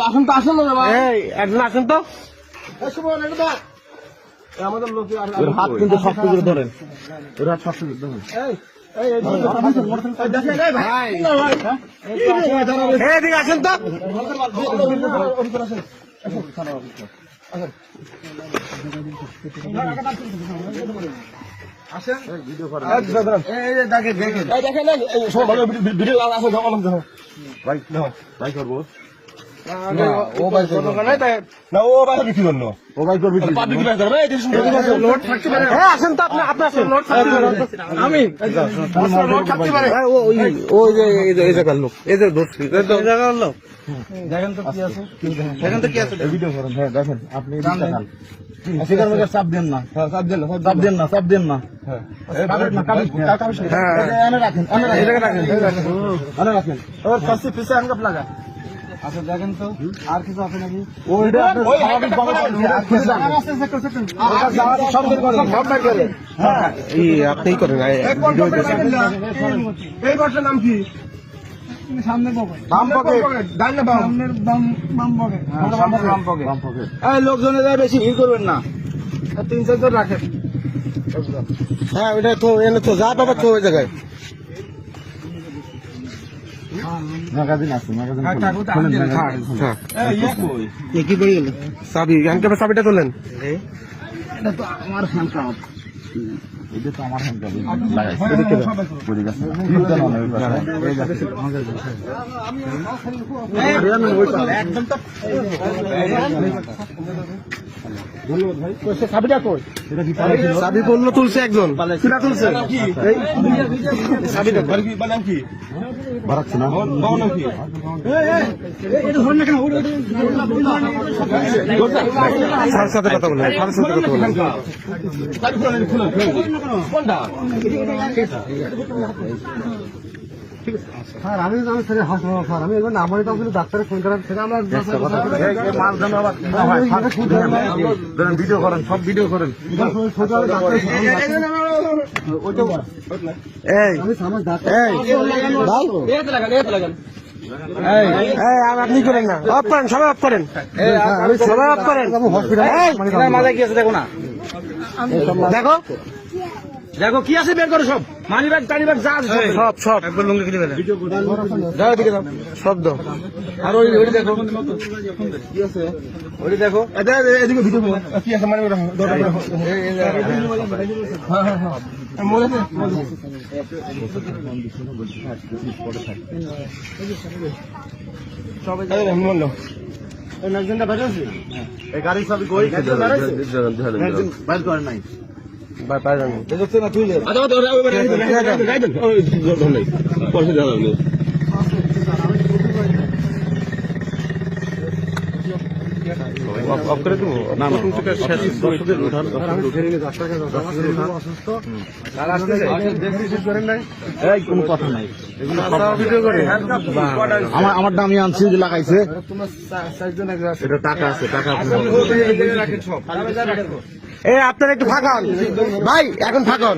আসুন তো আসুন না একজন আসেন তো আমাদের লোক হাত কিন্তু শক্ত করে ধরেন ওর হাত শক্ত করে ধরেন এই দেখেন এই ভাই ভাই তো ও ভাই না ও ভাই কিছু জন্য ও ভাই করবি পাবলিক ভাই করবে এই লোড থাকতে পারে। হ্যাঁ আসেন তো আপনি আপনি আসেন। আমি লোড থাকতে পারে। হ্যাঁ, ও- ওই ওই যে এই জায়গার লোক। এই যে ধরছি এই তো- দেখেন তো কি আছে। দেখেন তো কি আছে। ভিডিও করেন। হ্যাঁ দেখেন আপনি সেটার মধ্যে চাপ দেন না। চাপ দেন চাপ দেন না চাপ দেন না। হ্যাঁ। রাখেন রাখেন। রাখেন। রাখেন। ওর কাছে পিছে আনকাপ লাগা। আচ্ছা দেখেন তো আর কিছু আছে নাকি? ওইটা করেন। হ্যাঁ এই আপনিই করেন এই- এই নাম কি? সামনের পকেট। বাম পকেট। ডান না বাম। সামনের বাম বাম পকেট। সামনের বাম পকেট বাম পকেট। এই লোকজনে যায় বেশি ভিড় করবেন না। তিন চারজন রাখেন। হ্যাঁ ওটা তো এনে তো যা বাবা তো ওই জায়গায়। ম্যাগাজিন আছে ম্যাগাজিন কি পড়ে গেল চাবি হ্যান্ডকাপের চাবিটা তোলেন এটা তো আমার হ্যান্ডকাপ এটা তো আমার হ্যান্ডকাপ লাগাইছে পড়ে গেছে একদম তো ধন্যবাদ ভাই চাবিটা কই এটা কি চাবি পণ্য তুলছে একজন কিনা তুলছে এই চাবিটা নাম কি বাড়াচ্ছে না বাবা নাম কি স্যারের সাথে কথা বলেন স্যারের সাথে কথা স্যার আমি আমি স্যার হাসপাতাল স্যার আমি এবার তো ডাক্তারের ফোন সেটা আমরা ভিডিও করেন সব ভিডিও করেন আপনি করেন না অফ করেন সবাই অফ করেন সবাই অফ করেন দেখো দেখো কি আছে বের করো সব? মানি ব্যাগ টানি ব্যাগ যা আছে সব সব একবার লুঙ্গি কিনে ফেলেন যাও এদিকে যাও শব্দ আর ওই ওই দেখো। কি আছে? ওই দেখো। এদিকে ভিডিও কি আছে? মানে আছে সবাই মনে এই বাইরে আছে এই গাড়ির সবই কই বাইর করে নাই। এই দেখতে না তুই আচ্ছা ওটা ওই বাইরে গাই দেন ওই ধর নাই পয়সা দেওয়া লাগবে অফ করে দেবো? না উঠান। কোনো কথা নাই। আমার আমার দামি আনছি যে লাগাইছে এটা টাকা আছে টাকা এই আপনার একটু ফাঁকান। ভাই এখন ফাঁকান।